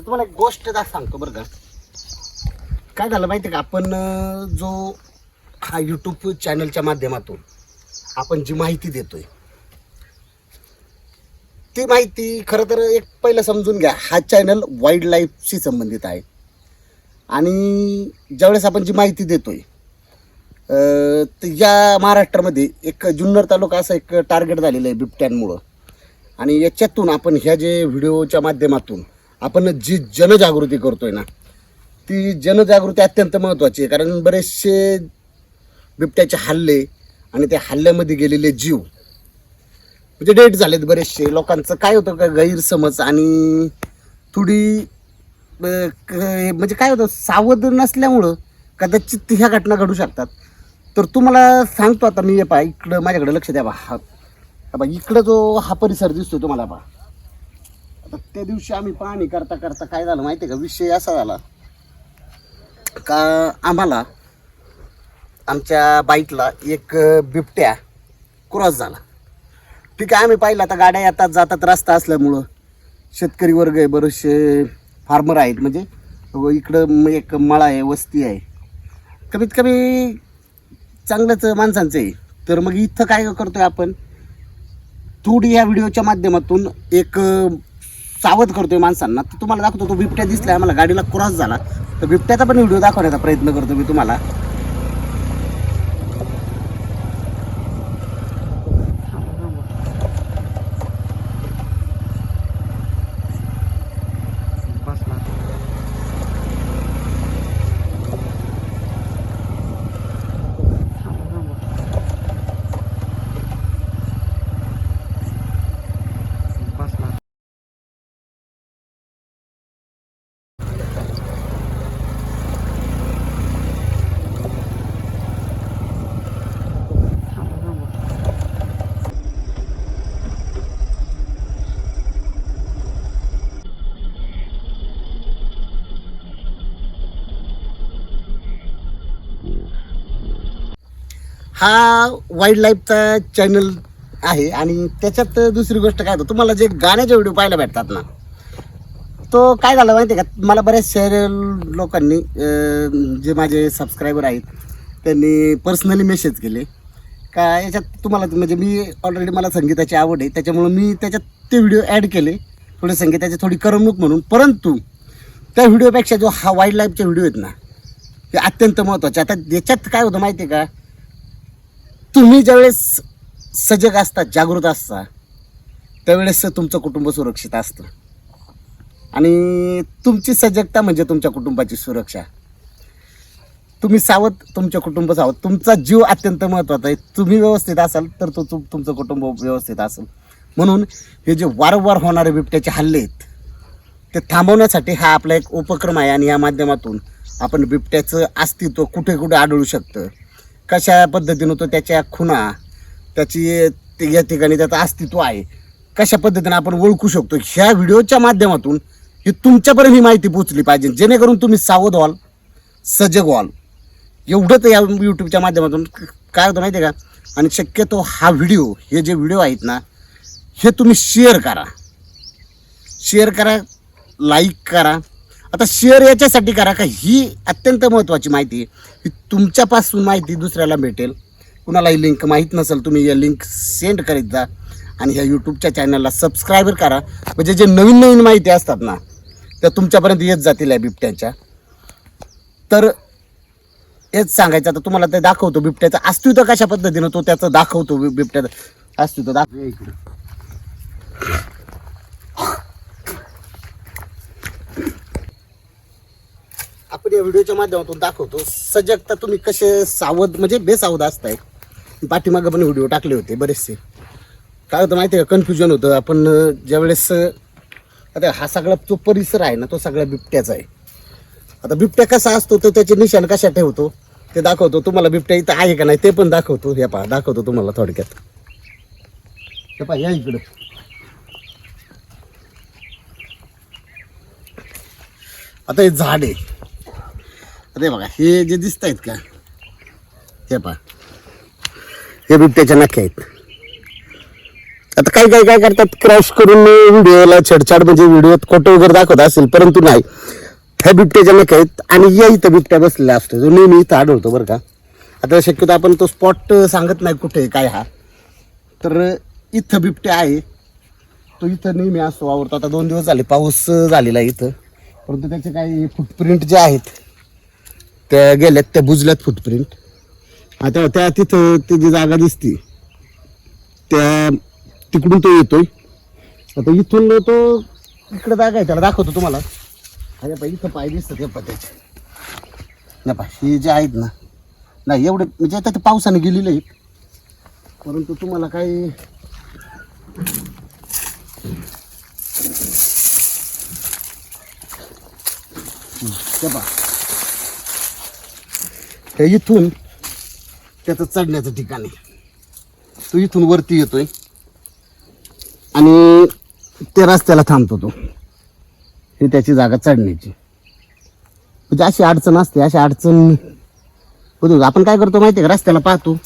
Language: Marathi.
तर तुम्हाला एक गोष्ट दा सांगतो बरं का. काय झालं माहिती आहे का? आपण अं, जो हा यूट्यूब चॅनलच्या माध्यमातून आपण जी माहिती देतोय ती माहिती खरं तर एक पहिलं समजून घ्या. हा चॅनल वाईल्ड लाईफशी संबंधित आहे. आणि ज्यावेळेस आपण जी माहिती देतोय अं, तर या महाराष्ट्रामध्ये एक जुन्नर तालुका असं एक टार्गेट झालेलं आहे बिबट्यांमुळं. आणि याच्यातून आपण ह्या जे व्हिडिओच्या माध्यमातून आपण जी जनजागृती करतोय ना ती जनजागृती अत्यंत महत्त्वाची आहे. कारण बरेचसे बिबट्याचे हल्ले आणि त्या हल्ल्यामध्ये गेलेले जीव म्हणजे डेट झालेत बरेचसे. लोकांचं काय होतं का गैरसमज आणि थोडी क- म्हणजे काय होतं सावध नसल्यामुळं कदाचित ह्या घटना घडू शकतात. तर तुम्हाला सांगतो आता मी हे पहा इकडं माझ्याकडे लक्ष द्या बा हा बा इकडं जो हा परिसर दिसतो तुम्हाला पहा. तर त्या दिवशी आम्ही पाहणी करता करता काय झालं माहिती आहे का? विषय असा झाला का आम्हाला आमच्या बाईकला एक बिबट्या क्रॉस झाला. ठीक आहे आम्ही पाहिलं आता गाड्या येतात जातात रस्ता असल्यामुळं शेतकरी वर्ग आहे बरेचसे फार्मर आहेत म्हणजे इकडं एक मळा आहे वस्ती आहे. कमीत कमी चांगलंच माणसांचं आहे. तर मग इथं काय करतोय आपण? थोडी या व्हिडिओच्या माध्यमातून एक सावध करतोय माणसांना. तर तुम्हाला दाखवतो तो बिबट्या दिसला आम्हाला गाडीला क्रॉस झाला. तर बिबट्याचा पण व्हिडिओ दाखवण्याचा प्रयत्न करतो मी तुम्हाला. हा वाईल्ड लाईफचा चॅनल आहे आणि त्याच्यात दुसरी गोष्ट काय होतं तुम्हाला जे गाण्याचे व्हिडिओ पाहायला भेटतात ना तो काय झालं माहिती आहे का मला बऱ्याच शहर लोकांनी जे माझे सबस्क्रायबर आहेत त्यांनी पर्सनली मेसेज केले. का याच्यात तुम्हाला म्हणजे मी ऑलरेडी मला संगीताची आवड आहे त्याच्यामुळं मी त्याच्यात ते व्हिडिओ ॲड केले. थोडे संगीताची थोडी करमणूक म्हणून परंतु त्या व्हिडिओपेक्षा जो हा वाईल्ड लाईफचे व्हिडिओ आहेत ना ते अत्यंत महत्त्वाचे आता याच्यात काय होतं माहिती आहे का तुम्ही ज्यावेळेस सजग असता जागृत असता त्यावेळेस तुमचं कुटुंब सुरक्षित असतं. आणि तुमची सजगता म्हणजे तुमच्या कुटुंबाची सुरक्षा. तुम्ही सावध तुमच्या कुटुंब सावध. तुमचा जीव अत्यंत महत्त्वाचा आहे. तुम्ही व्यवस्थित असाल तर तो तुम तुमचं कुटुंब व्यवस्थित असेल. म्हणून हे जे वारंवार होणारे बिबट्याचे हल्ले आहेत ते थांबवण्यासाठी हा आपला एक उपक्रम आहे. आणि या माध्यमातून आपण बिबट्याचं अस्तित्व कुठे कुठे आढळू शकतं. कशा पद्धतीनं तो त्याच्या खुणा त्याची ते- या ठिकाणी त्याचं अस्तित्व आहे कशा पद्धतीनं आपण ओळखू शकतो? ह्या व्हिडिओच्या माध्यमातून ही तुमच्यापर्यंत ही माहिती पोचली पाहिजे. जेणेकरून तुम्ही सावध व्हाल सजग व्हाल. एवढंच या यूट्यूबच्या माध्यमातून काय होतं माहिती आहे का? आणि शक्यतो हा व्हिडिओ हे जे व्हिडिओ आहेत ना हे तुम्ही शेअर करा. शेअर करा लाईक करा. आता शेअर याच्यासाठी करा का? ही अत्यंत महत्त्वाची माहिती आहे. ही तुमच्यापासून माहिती दुसऱ्याला भेटेल. कुणालाही लिंक माहीत नसेल तुम्ही या लिंक सेंड करीत जा. आणि ह्या यूट्यूबच्या चॅनलला सबस्क्राईबर करा. म्हणजे जे नवीन नवीन माहिती असतात ना त्या तुमच्यापर्यंत येत जातील या बिबट्याच्या. तर हेच सांगायचं आता तुम्हाला ते दाखवतो बिबट्याचं. अस्तित्व कशा पद्धतीनं तो त्याचं दाखवतो बिबट्याचं. अस्तित्व दाखव आपण या व्हिडिओच्या माध्यमातून दाखवतो. सजगता तुम्ही कसे सावध म्हणजे बेसावध असताय. पाठीमागं पण व्हिडिओ टाकले होते बरेचसे. काय होतं माहिती आहे का? कन्फ्युजन होतं. आपण ज्यावेळेस आता हा सगळा जो परिसर आहे ना तो सगळा बिबट्याचा आहे. आता बिबट्या कसा असतो तो त्याचे निशाण कशा ठेवतो ते दाखवतो. तुम्हाला बिबट्या इथं आहे का नाही ते पण दाखवतो. हे पहा दाखवतो तुम्हाला थोडक्यात. हे पहा या इकडं. आता हे झाड आहे. अरे बघा हे जे दिसत आहेत का? हे पहा. हे बिबट्याच्या नख्या आहेत. आता काही काही काय करतात? क्रॅश करून व्हिडिओला छेडछाड म्हणजे व्हिडिओत खोटं वगैरे दाखवत असेल परंतु नाही. ह्या बिबट्याच्या नका आहेत आणि या इथं बिबट्या बसलेला असतो. जो नेहमी इथं आढळतो बरं का. आता शक्यतो आपण तो स्पॉट सांगत नाही कुठे काय हा. तर इथं बिबट्या आहे. तो इथं नेहमी असतो वावरतो. आता दोन दिवस झाले पाऊस झालेला आहे इथं. परंतु त्याचे काही फुटप्रिंट जे आहेत त्या गेल्यात त्या बुजल्यात फुटप्रिंट आता त्या तिथं ती जी जागा दिसती त्या तिकडून तो येतोय. आता इथून तो इकडे जागा आहे त्याला दाखवतो तुम्हाला. अरे पाय इथं पाय दिसतं ते पत्याचे नाही पा हे जे आहेत ना नाही एवढे म्हणजे आता ते पावसाने गेलेले आहेत. परंतु तुम्हाला काही ते पहा. हे इथून त्याचं चढण्याचं ठिकाण आहे. तो इथून वरती येतोय. आणि त्या रस्त्याला थांबतो तो. हे त्याची जागा चढण्याची. म्हणजे अशी अडचण असते अशी अडचण. आपण काय करतो माहिती आहे का? रस्त्याला पाहतो.